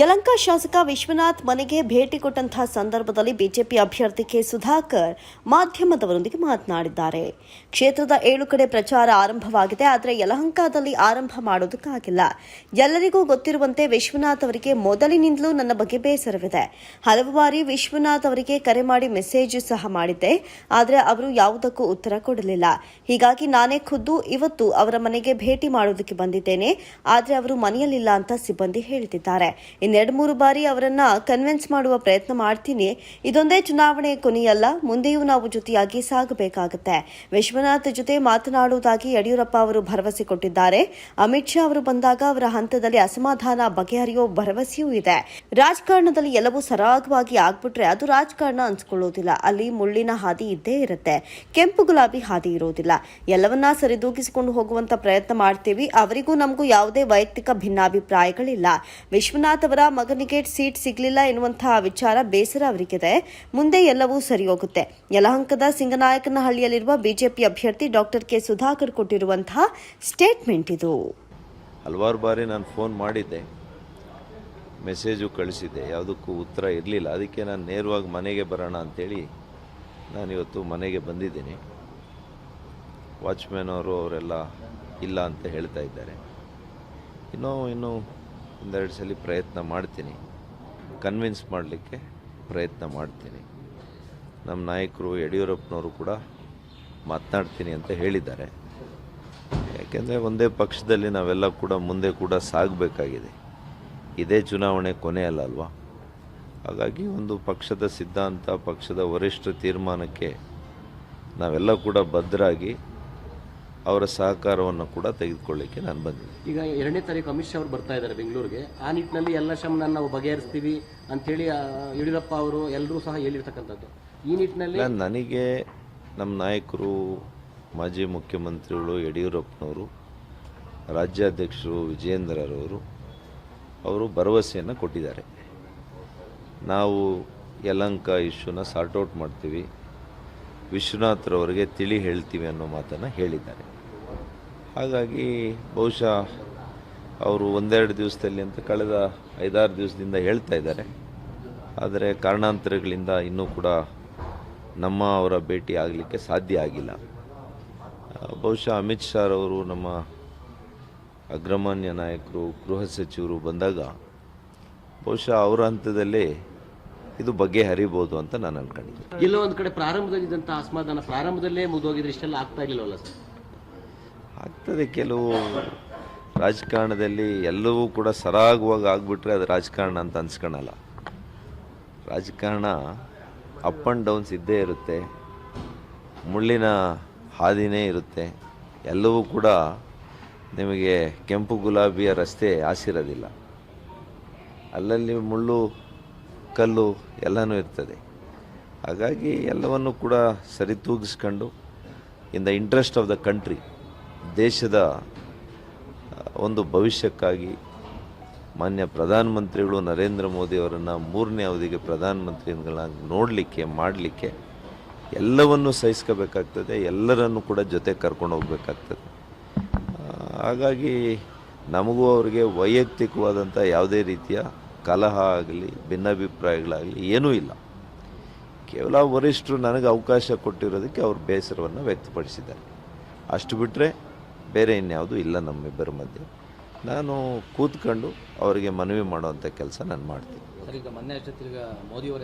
ಯಲಂಕ ಶಾಸಕ ವಿಶ್ವನಾಥ್ ಮನೆಗೆ ಭೇಟಿ ಕೊಟ್ಟಂತಹ ಸಂದರ್ಭದಲ್ಲಿ ಬಿಜೆಪಿ ಅಭ್ಯರ್ಥಿ ಕೆ ಸುಧಾಕರ್ ಮಾಧ್ಯಮದವರೊಂದಿಗೆ ಮಾತನಾಡಿದ್ದಾರೆ. ಕ್ಷೇತ್ರದ ಏಳು ಕಡೆ ಪ್ರಚಾರ ಆರಂಭವಾಗಿದೆ. ಆದರೆ ಯಲಹಂಕದಲ್ಲಿ ಆರಂಭ ಮಾಡೋದಕ್ಕಾಗಿಲ್ಲ. ಎಲ್ಲರಿಗೂ ಗೊತ್ತಿರುವಂತೆ ವಿಶ್ವನಾಥ್ ಅವರಿಗೆ ಮೊದಲಿನಿಂದಲೂ ನನ್ನ ಬಗ್ಗೆ ಬೇಸರವಿದೆ. ಹಲವು ಬಾರಿ ವಿಶ್ವನಾಥ್ ಅವರಿಗೆ ಕರೆ ಮಾಡಿ ಮೆಸೇಜ್ ಸಹ ಮಾಡಿದ್ದೆ. ಆದರೆ ಅವರು ಯಾವುದಕ್ಕೂ ಉತ್ತರ ಕೊಡಲಿಲ್ಲ. ಹೀಗಾಗಿ ನಾನೇ ಖುದ್ದು ಇವತ್ತು ಅವರ ಮನೆಗೆ ಭೇಟಿ ಮಾಡೋದಕ್ಕೆ ಬಂದಿದ್ದೇನೆ. ಆದರೆ ಅವರು ಮನೆಯಲ್ಲಿಲ್ಲ ಅಂತ ಸಿಬ್ಬಂದಿ ಹೇಳ್ತಿದ್ದಾರೆ. ಇನ್ನೆರಡು ಮೂರು ಬಾರಿ ಅವರನ್ನ ಕನ್ವಿನ್ಸ್ ಮಾಡುವ ಪ್ರಯತ್ನ ಮಾಡ್ತೀನಿ. ಇದೊಂದೇ ಚುನಾವಣೆ ಕೊನೆಯಲ್ಲ, ಮುಂದೆಯೂ ನಾವು ಜೊತೆಯಾಗಿ ಸಾಗಬೇಕಾಗುತ್ತೆ. ವಿಶ್ವನಾಥ್ ಜೊತೆ ಮಾತನಾಡುವುದಾಗಿ ಯಡಿಯೂರಪ್ಪ ಅವರು ಭರವಸೆ ಕೊಟ್ಟಿದ್ದಾರೆ. ಅಮಿತ್ ಶಾ ಅವರು ಬಂದಾಗ ಅವರ ಹಂತದಲ್ಲಿ ಅಸಮಾಧಾನ ಬಗೆಹರಿಯೋ ಭರವಸೆಯೂ ಇದೆ. ರಾಜಕಾರಣದಲ್ಲಿ ಎಲ್ಲವೂ ಸರಾಗವಾಗಿ ಆಗ್ಬಿಟ್ರೆ ಅದು ರಾಜಕಾರಣ ಅನ್ಸ್ಕೊಳ್ಳೋದಿಲ್ಲ. ಅಲ್ಲಿ ಮುಳ್ಳಿನ ಹಾದಿ ಇದ್ದೇ ಇರುತ್ತೆ. ಕೆಂಪು ಗುಲಾಬಿ ಹಾದಿ ಇರೋದಿಲ್ಲ. ಎಲ್ಲವನ್ನ ಸರಿದೂಗಿಸಿಕೊಂಡು ಹೋಗುವಂತ ಪ್ರಯತ್ನ ಮಾಡ್ತೀವಿ. ಅವರಿಗೂ ನಮಗೂ ಯಾವುದೇ ವೈಯಕ್ತಿಕ ಭಿನ್ನಾಭಿಪ್ರಾಯಗಳಿಲ್ಲ. ವಿಶ್ವನಾಥ್ ಮಗನಿಗೆ ಸೀಟ್ ಸಿಗಲಿಲ್ಲ ಎನ್ನುವಂತಹ ವಿಚಾರ ಬೇಸರ ಅವರಿಗಿದೆ. ಮುಂದೆ ಎಲ್ಲವೂ ಸರಿ ಹೋಗುತ್ತೆ ಯಲಹಂಕದ ಸಿಂಗನಾಯಕನಹಳ್ಳಿಯಲ್ಲಿರುವ ಬಿಜೆಪಿ ಅಭ್ಯರ್ಥಿ ಡಾಕ್ಟರ್ ಕೆ ಸುಧಾಕರ್ ಕೊಟ್ಟಿರುವಂತಹ ಸ್ಟೇಟ್ಮೆಂಟ್ ಇದು. ಹಲವಾರು ಬಾರಿ ನಾನು ಫೋನ್ ಮಾಡಿದ್ದೆ. ಮೆಸೇಜು ಕಳಿಸಿದ್ದೆ. ಯಾವುದಕ್ಕೂ ಉತ್ತರ ಇರಲಿಲ್ಲ. ಅದಕ್ಕೆ ನಾನು ನೇರವಾಗಿ ಮನೆಗೆ ಬರೋಣ ಅಂಥೇಳಿ ನಾನಿವತ್ತು ಮನೆಗೆ ಬಂದಿದ್ದೀನಿ. ವಾಚ್ಮ್ಯಾನ್ ಅವರು ಅವರೆಲ್ಲ ಇಲ್ಲ ಅಂತ ಹೇಳ್ತಾ ಇದ್ದಾರೆ. ಇನ್ನೂ ಇನ್ನೂ ಒಂದೆರಡು ಸಲ ಪ್ರಯತ್ನ ಮಾಡ್ತೀನಿ. ಕನ್ವಿನ್ಸ್ ಮಾಡಲಿಕ್ಕೆ ಪ್ರಯತ್ನ ಮಾಡ್ತೀನಿ. ನಮ್ಮ ನಾಯಕರು, ಯಡಿಯೂರಪ್ಪನವರು ಕೂಡ ಮಾತನಾಡ್ತೀನಿ ಅಂತ ಹೇಳಿದ್ದಾರೆ. ಯಾಕೆಂದರೆ ಒಂದೇ ಪಕ್ಷದಲ್ಲಿ ನಾವೆಲ್ಲ ಕೂಡ ಮುಂದೆ ಕೂಡ ಸಾಗಬೇಕಾಗಿದೆ. ಇದೇ ಚುನಾವಣೆ ಕೊನೆಯಲ್ಲ ಅಲ್ವಾ? ಹಾಗಾಗಿ ಒಂದು ಪಕ್ಷದ ಸಿದ್ಧಾಂತ, ಪಕ್ಷದ ವರಿಷ್ಠ ತೀರ್ಮಾನಕ್ಕೆ ನಾವೆಲ್ಲ ಕೂಡ ಬದ್ಧರಾಗಿ ಅವರ ಸಹಕಾರವನ್ನು ಕೂಡ ತೆಗೆದುಕೊಳ್ಳಿಕ್ಕೆ ನಾನು ಬಂದಿದ್ದೆ ಈಗ ಎರಡನೇ ತಾರೀಕು ಅಮಿತ್ ಶಾ ಅವರು ಬರ್ತಾ ಇದ್ದಾರೆ ಬೆಂಗಳೂರಿಗೆ. ಆ ನಿಟ್ಟಿನಲ್ಲಿ ಎಲ್ಲ ಶ್ರಮನ ನಾವು ಬಗೆಹರಿಸ್ತೀವಿ ಅಂತೇಳಿ ಆ, ಯಡಿಯೂರಪ್ಪ ಅವರು ಎಲ್ಲರೂ ಸಹ ಹೇಳಿರ್ತಕ್ಕಂಥದ್ದು. ಈ ನಿಟ್ಟಿನಲ್ಲಿ ನನಗೆ ನಮ್ಮ ನಾಯಕರು ಮಾಜಿ ಮುಖ್ಯಮಂತ್ರಿಗಳು ಯಡಿಯೂರಪ್ಪನವರು ರಾಜ್ಯಾಧ್ಯಕ್ಷರು ವಿಜಯೇಂದ್ರರವರು ಅವರು ಭರವಸೆಯನ್ನು ಕೊಟ್ಟಿದ್ದಾರೆ. ನಾವು ಯಲಂಕ ಇಶ್ಯೂನ ಸಾರ್ಟ್ಔಟ್ ಮಾಡ್ತೀವಿ. ವಿಶ್ವನಾಥ್ರವರಿಗೆ ತಿಳಿ ಹೇಳ್ತೀವಿ ಅನ್ನೋ ಮಾತನ್ನು ಹೇಳಿದ್ದಾರೆ. ಹಾಗಾಗಿ ಬಹುಶಃ ಅವರು ಒಂದೆರಡು ದಿವಸದಲ್ಲಿ ಅಂತ ಕಳೆದ ಐದಾರು ದಿವಸದಿಂದ ಹೇಳ್ತಾ ಇದ್ದಾರೆ. ಆದರೆ ಕಾರಣಾಂತರಗಳಿಂದ ಇನ್ನೂ ಕೂಡ ನಮ್ಮ ಅವರ ಭೇಟಿ ಆಗಲಿಕ್ಕೆ ಸಾಧ್ಯ ಆಗಿಲ್ಲ. ಬಹುಶಃ ಅಮಿತ್ ಶಾ ಅವರು ನಮ್ಮ ಅಗ್ರಮಾನ್ಯ ನಾಯಕರು, ಗೃಹ ಸಚಿವರು ಬಂದಾಗ ಬಹುಶಃ ಅವರ ಹಂತದಲ್ಲೇ ಇದು ಬಗ್ಗೆ ಹರಿಬಹುದು ಅಂತ ನಾನು ಅನ್ಕೊಂಡಿದ್ದೆ. ಎಲ್ಲೋ ಒಂದು ಕಡೆ ಪ್ರಾರಂಭದಲ್ಲಿದ್ದಂಥ ಅಸಮಾಧಾನ ಪ್ರಾರಂಭದಲ್ಲೇ ಮುಗಿದೋಗಿದ್ರೆ ಇಷ್ಟೆಲ್ಲ ಆಗ್ತಾ ಇರಲಿಲ್ಲವಲ್ಲ ಸರ್? ಆಗ್ತದೆ ಕೆಲವು ರಾಜಕಾರಣದಲ್ಲಿ ಎಲ್ಲವೂ ಕೂಡ ಸರಾಗವಾಗಿ ಆಗ್ಬಿಟ್ರೆ ಅದು ರಾಜಕಾರಣ ಅಂತ ಅನ್ಸ್ಕೊಳಲ್ಲ ರಾಜಕಾರಣ ಅಪ್ ಆ್ಯಂಡ್ ಡೌನ್ಸ್ ಇದ್ದೇ ಇರುತ್ತೆ ಮುಳ್ಳಿನ ಹಾದಿನೇ ಇರುತ್ತೆ ಎಲ್ಲವೂ ಕೂಡ ನಿಮಗೆ ಕೆಂಪು ಗುಲಾಬಿಯ ರಸ್ತೆ ಆಸಿರೋದಿಲ್ಲ ಅಲ್ಲಲ್ಲಿ ಮುಳ್ಳು ಕಲ್ಲು ಎಲ್ಲನೂ ಇರ್ತದೆ. ಹಾಗಾಗಿ ಎಲ್ಲವನ್ನು ಕೂಡ ಸರಿತೂಗಿಸ್ಕೊಂಡು in the interest of the country ದೇಶದ ಒಂದು ಭವಿಷ್ಯಕ್ಕಾಗಿ ಮಾನ್ಯ ಪ್ರಧಾನಮಂತ್ರಿಗಳು ನರೇಂದ್ರ ಮೋದಿ ಅವರನ್ನು ಮೂರನೇ ಅವಧಿಗೆ ಪ್ರಧಾನಮಂತ್ರಿಗಳಾಗಿ ನೋಡಲಿಕ್ಕೆ, ಮಾಡಲಿಕ್ಕೆ ಎಲ್ಲವನ್ನು ಸಹಿಸ್ಕೋಬೇಕಾಗ್ತದೆ, ಎಲ್ಲರನ್ನೂ ಕೂಡ ಜೊತೆ ಕರ್ಕೊಂಡು ಹೋಗಬೇಕಾಗ್ತದೆ. ಹಾಗಾಗಿ ನಮಗೂ ಅವರಿಗೆ ವೈಯಕ್ತಿಕವಾದಂಥ ಯಾವುದೇ ರೀತಿಯ ಕಲಹ ಆಗಲಿ, ಭಿನ್ನಾಭಿಪ್ರಾಯಗಳಾಗಲಿ ಏನೂ ಇಲ್ಲ. ಕೇವಲ ವರಿಷ್ಠರು ನನಗೆ ಅವಕಾಶ ಕೊಟ್ಟಿರೋದಕ್ಕೆ ಅವ್ರ ಬೇಸರವನ್ನು ವ್ಯಕ್ತಪಡಿಸಿದ್ದಾರೆ. ಅಷ್ಟು ಬಿಟ್ಟರೆ ಬೇರೆ ಇನ್ಯಾವುದೂ ಇಲ್ಲ ನಮ್ಮಿಬ್ಬರ ಮಧ್ಯೆ. ನಾನು ಕೂತ್ಕೊಂಡು ಅವರಿಗೆ ಮನವಿ ಮಾಡುವಂಥ ಕೆಲಸ ನಾನು ಮಾಡ್ತೀನಿ. ಸರ್, ಈಗ ಅಷ್ಟೊತ್ತಿಗೆ ಮೋದಿ